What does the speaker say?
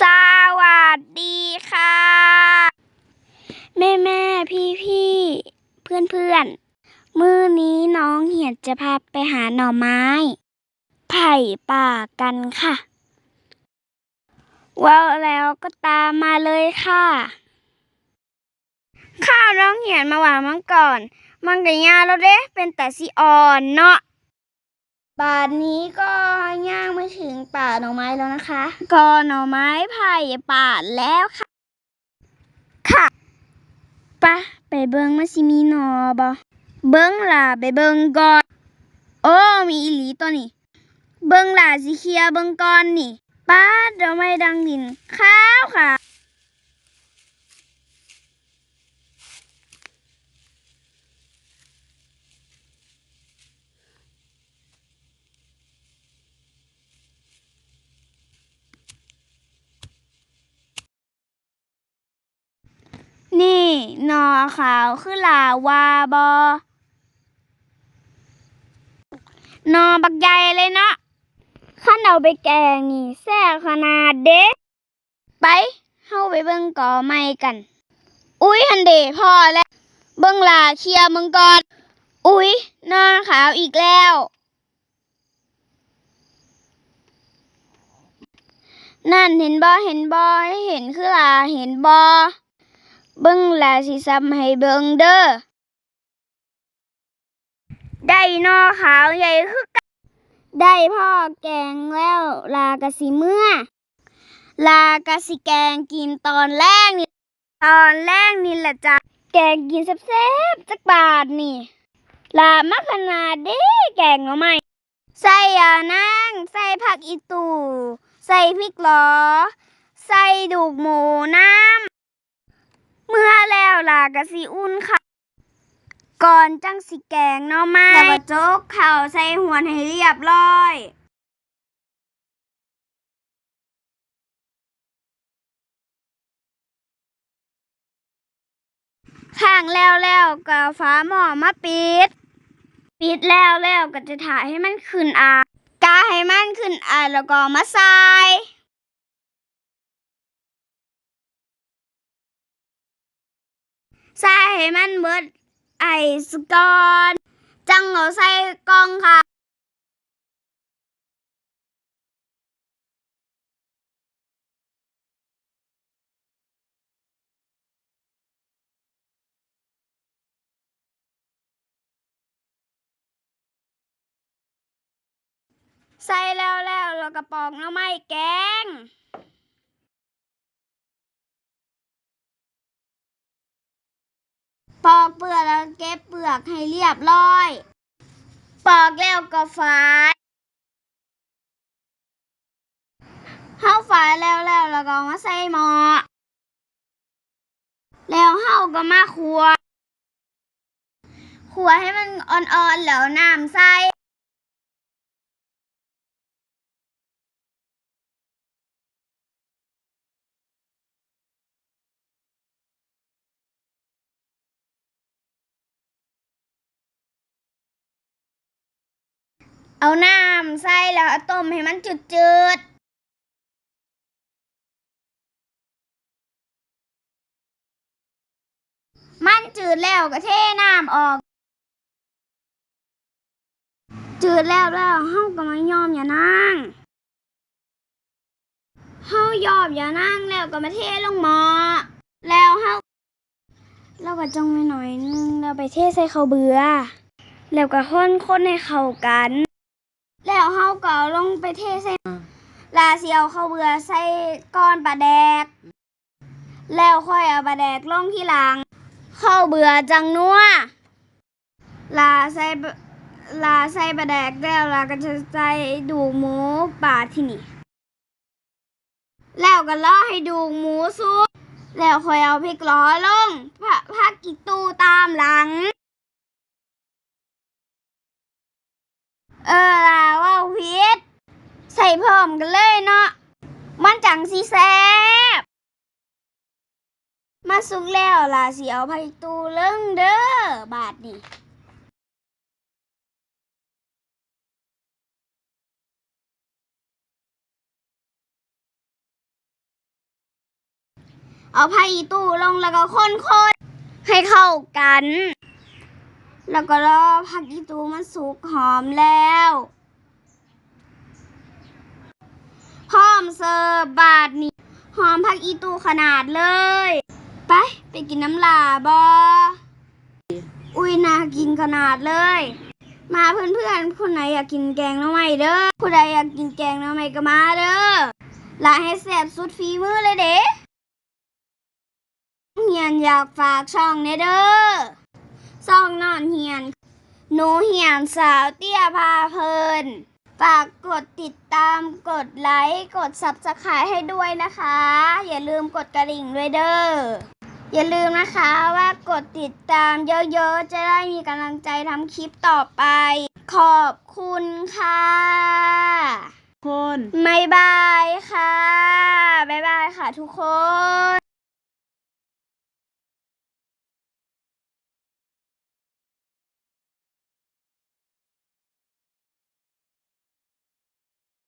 สวัสดีค่ะ แม่แม่พี่พี่เพื่อนเพื่อนๆมื้อนี้น้องเหียดจะพาไปหาหน่อไม้ ไผ่ป่ากันค่ะว้าวแล้วก็ตามมาเลยค่ะ ข้าวน้องเหียดมาหวานมังก่อน มันก็ยาแล้วเด้เป็นแต่สิอ่อนเนาะ ป่านนี้ก็ย่างมาถึงป่าหน่อไม้แล้วนะคะ ก็หน่อไม้ไผ่ป่าแล้วค่ะ ค่ะปะไปเบิงมาสิมีหนอบ่เบิงล่ะไปเบิงก่อน โอ้มีอีหลีตัวนี้ เบิงล่ะสิเคลียเบิงก่อนนี่ป้าดอกไม้ดังดินข้าวค่ะ นอขาวคือลาวาบอนอบักใหญ่เลยเนาะขั้นเอาไปแกงนี่แซ่ขนาดเด็กไปเฮาไปเบิ่งก่อไม้กัน อุ้ยฮันเดพอแล้วเบิ่งลาเคลียมึงก่อน อุ้ยนอขาวอีกแล้วนั่นเห็นบอเห็นบอเห็นคือลาเห็นบอ เบิ่งแลสิซ้ำให้เบิ่งเด้อได้นอขาวใหญ่คือกันได้พ่อแกงแล้วลากะสิเมื่อ ลากะสิแกงกินตอนแรกนี่ตอนแรกนี่แหละจ้ะแกงกินแซ่บๆจักบาทนี่ ลามาขนาดเด้แกงเอาไหมใส่ยานางใส่ผักอีตู ใส่พริกหลอ ใส่ดูกหมูน้ำ เมื่อแล้วล่ะกะสิอุ่นค่ะ ก่อนจังสิแกงเนาะมาแล้วก็โจกเข่าใส่หวนให้เรียบร้อยข้างแล้วแล้วก็ฟ้าหม้อมาปิด ปิดแล้วแล้วก็จะถ่ายให้มันขึ้นอากาให้มันขึ้นอาแล้วก็มาใส่ ใส่ให้มันเบิดไอสกอน จังเอาใส่กล่องค่ะใส่แล้วแล้วเรากระปอกหน้ำไม้แกง ปอกเปลือกแล้วเก็บเปลือกให้เรียบร้อย ปอกแล้วก็ฝายเข้าฝายแล้วแล้วแล้วก็มาใส่หม้อแล้วเข้าก็มาคั่วคั่วให้มันอ่อนๆแล้วน้ำใส่ เอาน้ำใส่แล้วต้มให้มันจืดๆมันจืดแล้วก็เทน้ำออก จืดแล้วแล้วเฮาก็มายอมอย่านั่งเฮายอมอย่านั่งแล้วก็มาเทลงหม้อแล้วเฮาเราก็จงไว้หน่อยนึงแล้วไปเทใส่ข้าวเบื่อแล้วก็คนคนให้เข้ากัน แล้วเฮาก็เอลงไปเทใส่ลาเสิเอาข้าวเบื่อใส่ก้อนปลาแดก แล้วค่อยเอาปลาแดกลงที่หลังข้าวเบื่อจังนัวลาใส่ปลาใส่ปลาแดกแล้วลาก็จะใส่ดูหมูป่าที่นี่ แล้วก็รอให้ดูหมูสุกแล้วค่อยเอาพริกล้อลงผักผักกิตูตามหลัง เออ ใส่เพิ่มกันเลยเนาะ มันจังสีแซบมาสุกแล้วล่ะสิเอาไผ่ตูเรื่องเด้อบาทนี่เอาผ้าอีตู้ลงแล้วก็คนๆให้เข้ากัน แล้วก็รอผักอีตู้มันสุกหอมแล้ว พร้ อมเสิร์ฟบาทนี้หอมผักอีตูขนาดเลย ไป ไปกินน้ำลาบออุ้ยน่ากินขนาดเลย มาเพื่อนๆคนไหนอยากกินแกงน้ำไม้เด้อผู้ใดอยากกินแกงน้ำไม้ก็มาเด้อลาให้แซ่บสุดฝีมือเลยเด้เฮียนอยากฝากช่องเนเด้อช่องนอนเฮียนหนูเฮียนสาวเตี้ยพาเพลิน ฝากกดติดตามกดไลค์กด subscribe ให้ด้วยนะคะ อย่าลืมกดกระดิ่งด้วยเด้ออย่าลืมนะคะว่ากดติดตามเยอะๆ จะได้มีกำลังใจทำคลิปต่อไป ขอบคุณค่ะคนบ๊ายบายค่ะ บ๊ายบายค่ะทุกคน